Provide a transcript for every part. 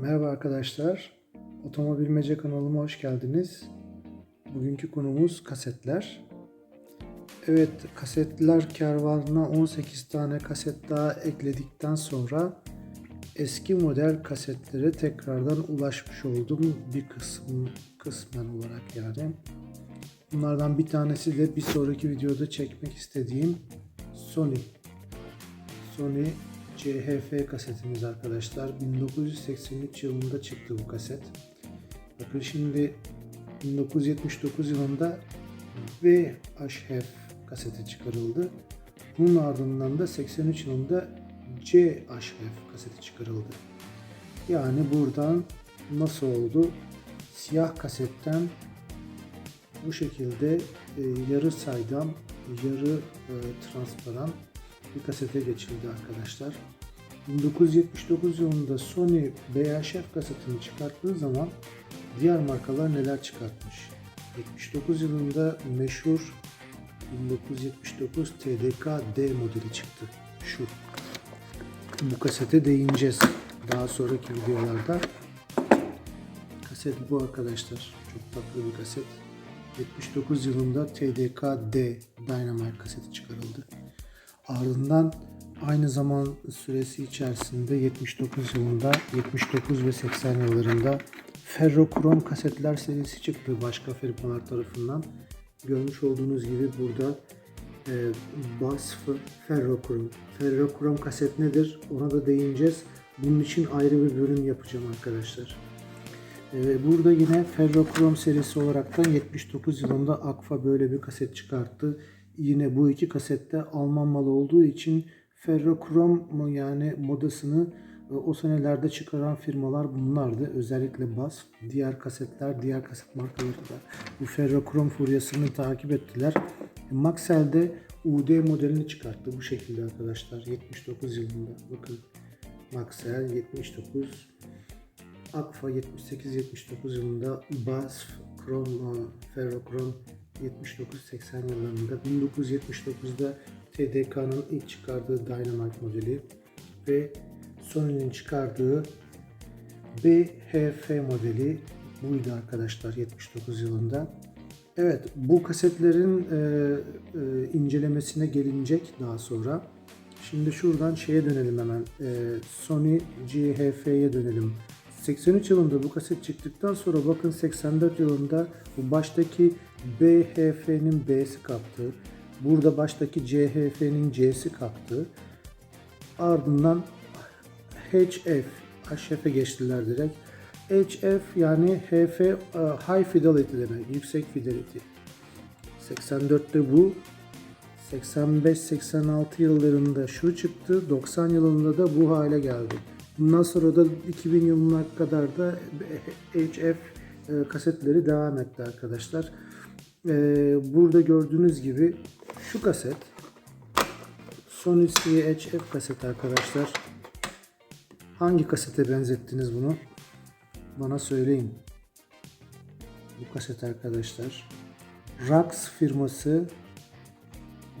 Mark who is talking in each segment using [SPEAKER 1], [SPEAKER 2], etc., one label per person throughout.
[SPEAKER 1] Merhaba arkadaşlar. Otomobil Mece kanalıma hoş geldiniz. Bugünkü konumuz kasetler. Evet, kasetler kervanına 18 tane kaset daha ekledikten sonra eski model kasetlere tekrardan ulaşmış oldum. Bir kısım, kısmen olarak yani. Bunlardan bir tanesi de bir sonraki videoda çekmek istediğim Sony. Sony CHF kasetimiz arkadaşlar. 1983 yılında çıktı bu kaset. Bakın şimdi 1979 yılında VHF kaseti çıkarıldı. Bunun ardından da 83 yılında CHF kaseti çıkarıldı. Yani buradan nasıl oldu? Siyah kasetten bu şekilde e, yarı saydam, yarı e, transparan bir kasete geçildi arkadaşlar. 1979 yılında Sony VHF kasetini çıkarttığı zaman diğer markalar neler çıkartmış? 79 yılında meşhur 1979 TDK-D modeli çıktı. Şu. Bu kasete değineceğiz daha sonraki videolarda. Kaset bu arkadaşlar. Çok tatlı bir kaset. 79 yılında TDK-D Dynamite kaseti çıkarıldı. Ardından aynı zaman süresi içerisinde 79 yılında 79 ve 80 yıllarında ferrokrom kasetler serisi çıktı başka firmalar tarafından. Görmüş olduğunuz gibi burada e, Basf ferrokrom. Ferrokrom kaset nedir? Ona da değineceğiz. Bunun için ayrı bir bölüm yapacağım arkadaşlar. Ee, Burada yine ferrokrom serisi olaraktan 79 yılında Akfa böyle bir kaset çıkarttı. Yine bu iki kasette Alman malı olduğu için ferrokrom mu yani modasını e, o senelerde çıkaran firmalar bunlardı. Özellikle BASF, diğer kasetler, diğer kaset markaları da bu ferrokrom furyasını takip ettiler. E, Maxell de UD modelini çıkarttı bu şekilde arkadaşlar 79 yılında. Bakın Maxell 79 Akfa 78-79 yılında Basf, Krom, Ferrokrom 79-80 yıllarında 1979'da TDK'nın ilk çıkardığı Dynamite modeli ve Sony'nin çıkardığı BHF modeli buydu arkadaşlar 79 yılında. Evet bu kasetlerin e, e, incelemesine gelinecek daha sonra. Şimdi şuradan şeye dönelim hemen. E, Sony GHF'ye dönelim. 83 yılında bu kaset çıktıktan sonra bakın 84 yılında bu baştaki BHF'nin B'si kalktı. Burada baştaki CHF'nin C'si kalktı. Ardından HF, HF'e geçtiler direkt. HF yani HF e, High Fidelity demek, yüksek fidelity. 84'te bu, 85-86 yıllarında şu çıktı, 90 yılında da bu hale geldi. Bundan sonra da 2000 yılına kadar da HF e, kasetleri devam etti arkadaşlar. E, Burada gördüğünüz gibi şu kaset Sony CHF kaset arkadaşlar. Hangi kasete benzettiniz bunu? Bana söyleyin. Bu kaset arkadaşlar. Rax firması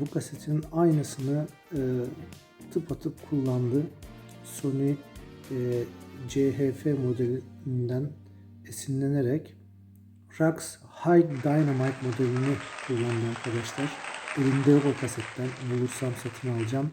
[SPEAKER 1] bu kasetin aynısını e, tıpatıp kullandı. Sony e, CHF modelinden esinlenerek Rax High Dynamite modelini kullandı arkadaşlar. Elimde yok o kasetten. Bulursam satın alacağım.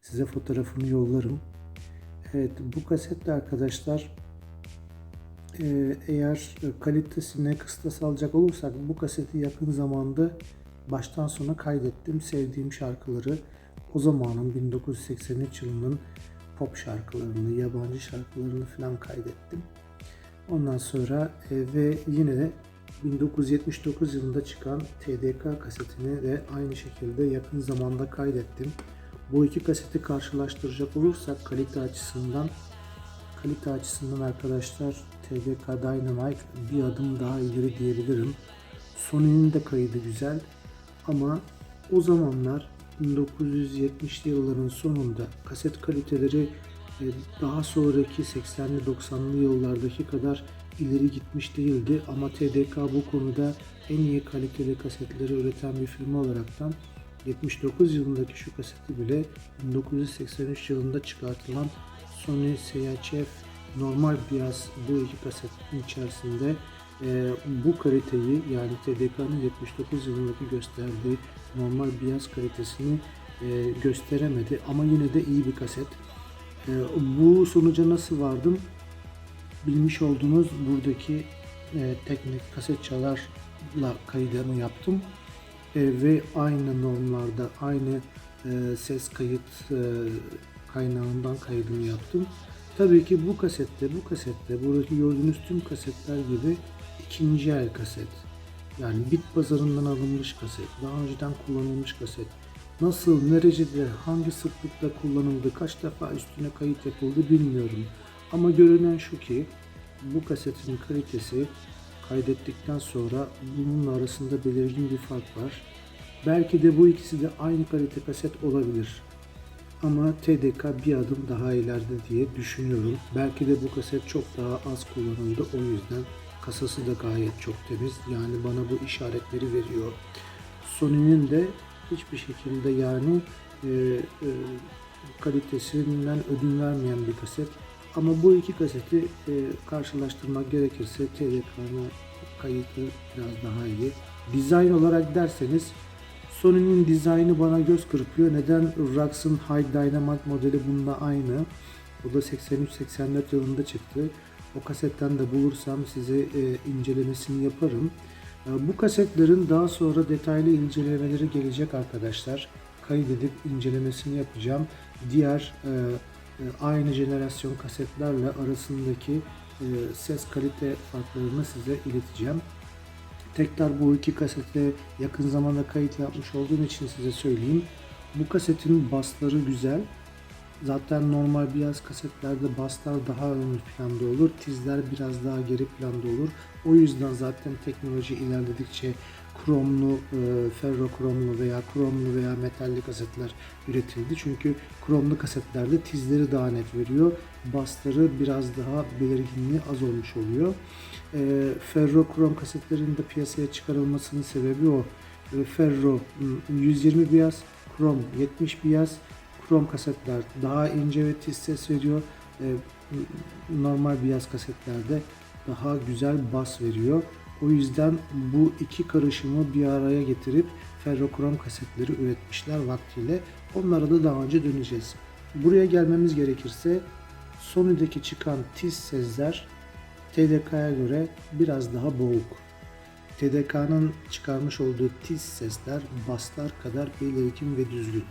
[SPEAKER 1] Size fotoğrafını yollarım. Evet bu kasette arkadaşlar e, eğer kalitesine kıstas alacak olursak bu kaseti yakın zamanda baştan sona kaydettim. Sevdiğim şarkıları o zamanın 1983 yılının pop şarkılarını, yabancı şarkılarını falan kaydettim. Ondan sonra e, ve yine de 1979 yılında çıkan TDK kasetini de aynı şekilde yakın zamanda kaydettim. Bu iki kaseti karşılaştıracak olursak kalite açısından kalite açısından arkadaşlar TDK Dynamite bir adım daha ileri diyebilirim. Sony'nin de kaydı güzel ama o zamanlar 1970'li yılların sonunda kaset kaliteleri e, daha sonraki 80'li 90'lı yıllardaki kadar ileri gitmiş değildi ama TDK bu konuda en iyi kaliteli kasetleri üreten bir firma olaraktan 79 yılındaki şu kaseti bile 1983 yılında çıkartılan Sony CHF normal Bias bu iki kasetin içerisinde e, bu kaliteyi yani TDK'nın 79 yılındaki gösterdiği normal Bias kalitesini e, gösteremedi ama yine de iyi bir kaset. E, bu sonuca nasıl vardım? Bilmiş olduğunuz buradaki e, teknik kaset çalarla kaydını yaptım E, ve aynı normlarda aynı e, ses kayıt e, kaynağından kaydını yaptım. Tabii ki bu kasette, bu kasette, buradaki gördüğünüz tüm kasetler gibi ikinci el kaset. Yani bit pazarından alınmış kaset, daha önceden kullanılmış kaset. Nasıl, nerecede, hangi sıklıkta kullanıldı, kaç defa üstüne kayıt yapıldı bilmiyorum. Ama görünen şu ki bu kasetin kalitesi kaydettikten sonra bunun arasında belirgin bir fark var. Belki de bu ikisi de aynı kalite kaset olabilir. Ama TDK bir adım daha ileride diye düşünüyorum. Belki de bu kaset çok daha az kullanıldı. O yüzden kasası da gayet çok temiz. Yani bana bu işaretleri veriyor. Sony'nin de hiçbir şekilde yani e, e, kalitesinden ödün vermeyen bir kaset. Ama bu iki kaseti e, karşılaştırmak gerekirse TDK'nın kayıtı biraz daha iyi. Dizayn olarak derseniz Sony'nin dizaynı bana göz kırpıyor. Neden? Rox'ın High Dynamite modeli bununla aynı. Bu da 83-84 yılında çıktı. O kasetten de bulursam size e, incelemesini yaparım. E, bu kasetlerin daha sonra detaylı incelemeleri gelecek arkadaşlar. Kaydedip incelemesini yapacağım. Diğer e, aynı jenerasyon kasetlerle arasındaki e, ses kalite farklarını size ileteceğim. Tekrar bu iki kasete yakın zamanda kayıt yapmış olduğum için size söyleyeyim. Bu kasetin basları güzel. Zaten normal beyaz kasetlerde baslar daha ön planda olur. Tizler biraz daha geri planda olur. O yüzden zaten teknoloji ilerledikçe kromlu, e, ferro kromlu veya kromlu veya metalli kasetler üretildi. Çünkü kromlu kasetlerde tizleri daha net veriyor. Basları biraz daha belirginliği az olmuş oluyor. E, ferro krom kasetlerin de piyasaya çıkarılmasının sebebi o. E, ferro m, 120 beyaz, krom 70 beyaz. Krom kasetler daha ince ve tiz ses veriyor. E, normal beyaz kasetlerde daha güzel bas veriyor. O yüzden bu iki karışımı bir araya getirip ferrokrom kasetleri üretmişler vaktiyle. Onlara da daha önce döneceğiz. Buraya gelmemiz gerekirse Sony'deki çıkan tiz sesler TDK'ya göre biraz daha boğuk. TDK'nın çıkarmış olduğu tiz sesler baslar kadar belirgin ve düzgün.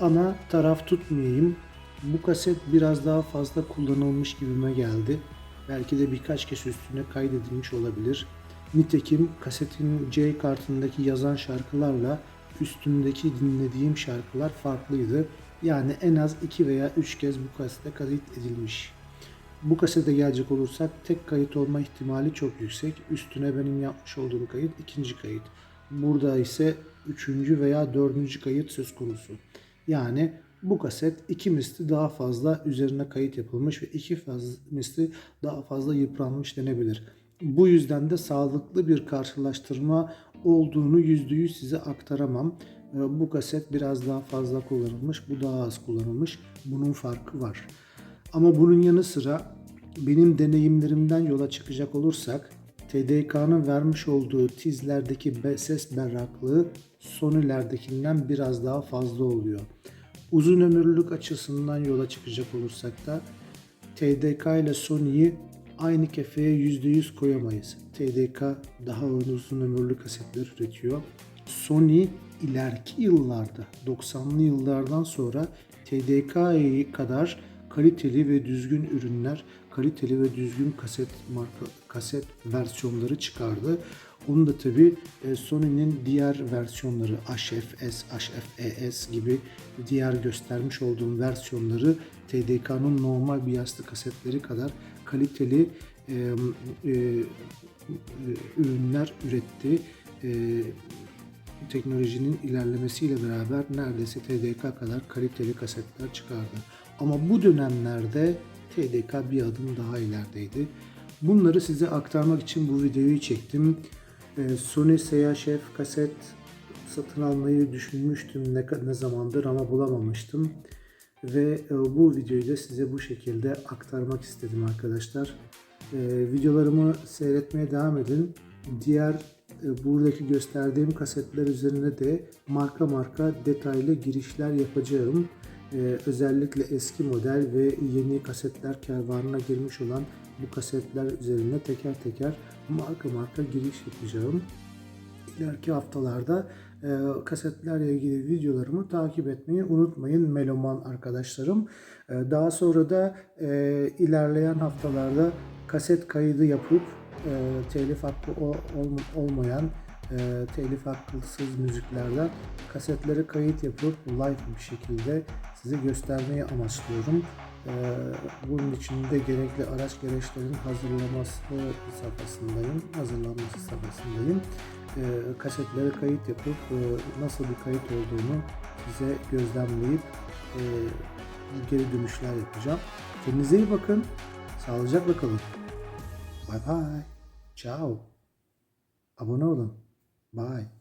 [SPEAKER 1] Ama taraf tutmayayım. Bu kaset biraz daha fazla kullanılmış gibime geldi. Belki de birkaç kez üstüne kaydedilmiş olabilir. Nitekim kasetin C kartındaki yazan şarkılarla üstündeki dinlediğim şarkılar farklıydı. Yani en az 2 veya 3 kez bu kasete kayıt edilmiş. Bu kasete gelecek olursak tek kayıt olma ihtimali çok yüksek. Üstüne benim yapmış olduğum kayıt ikinci kayıt. Burada ise üçüncü veya dördüncü kayıt söz konusu. Yani bu kaset iki misli daha fazla üzerine kayıt yapılmış ve iki misli daha fazla yıpranmış denebilir. Bu yüzden de sağlıklı bir karşılaştırma olduğunu yüzde yüz size aktaramam. Ee, Bu kaset biraz daha fazla kullanılmış, bu daha az kullanılmış. Bunun farkı var. Ama bunun yanı sıra benim deneyimlerimden yola çıkacak olursak TDK'nın vermiş olduğu tizlerdeki ses berraklığı Sony'lerdekinden biraz daha fazla oluyor. Uzun ömürlülük açısından yola çıkacak olursak da TDK ile Sony'yi aynı kefeye %100 koyamayız. TDK daha uzun ömürlü kasetler üretiyor. Sony ileriki yıllarda 90'lı yıllardan sonra TDK kadar kaliteli ve düzgün ürünler, kaliteli ve düzgün kaset marka kaset versiyonları çıkardı. Onu da tabi Sony'nin diğer versiyonları HFS, HFES gibi diğer göstermiş olduğum versiyonları TDK'nın normal biyaslı kasetleri kadar kaliteli e, e, e, ürünler üretti. E, teknolojinin ilerlemesiyle beraber neredeyse TDK kadar kaliteli kasetler çıkardı. Ama bu dönemlerde TDK bir adım daha ilerideydi. Bunları size aktarmak için bu videoyu çektim. Ee, Sony CHF kaset satın almayı düşünmüştüm ne, ne zamandır ama bulamamıştım. Ve e, bu videoyu da size bu şekilde aktarmak istedim arkadaşlar. E, videolarımı seyretmeye devam edin. Diğer e, buradaki gösterdiğim kasetler üzerine de marka marka detaylı girişler yapacağım. Özellikle eski model ve yeni kasetler kervanına girmiş olan bu kasetler üzerine teker teker marka marka giriş yapacağım. İleriki haftalarda kasetlerle ilgili videolarımı takip etmeyi unutmayın Meloman arkadaşlarım. E, daha sonra da e, ilerleyen haftalarda kaset kaydı yapıp e, telif hakkı o- ol- olmayan e, telif hakkısız müziklerden kasetlere kayıt yapıp live bir şekilde size göstermeyi amaçlıyorum. E, bunun için de gerekli araç gereçlerin hazırlaması safhasındayım, hazırlanması safhasındayım e, kasetlere kayıt yapıp e, nasıl bir kayıt olduğunu size gözlemleyip e, geri dönüşler yapacağım. Kendinize iyi bakın. Sağlıcakla kalın. Bye bye. Ciao. Abone olun. Bye.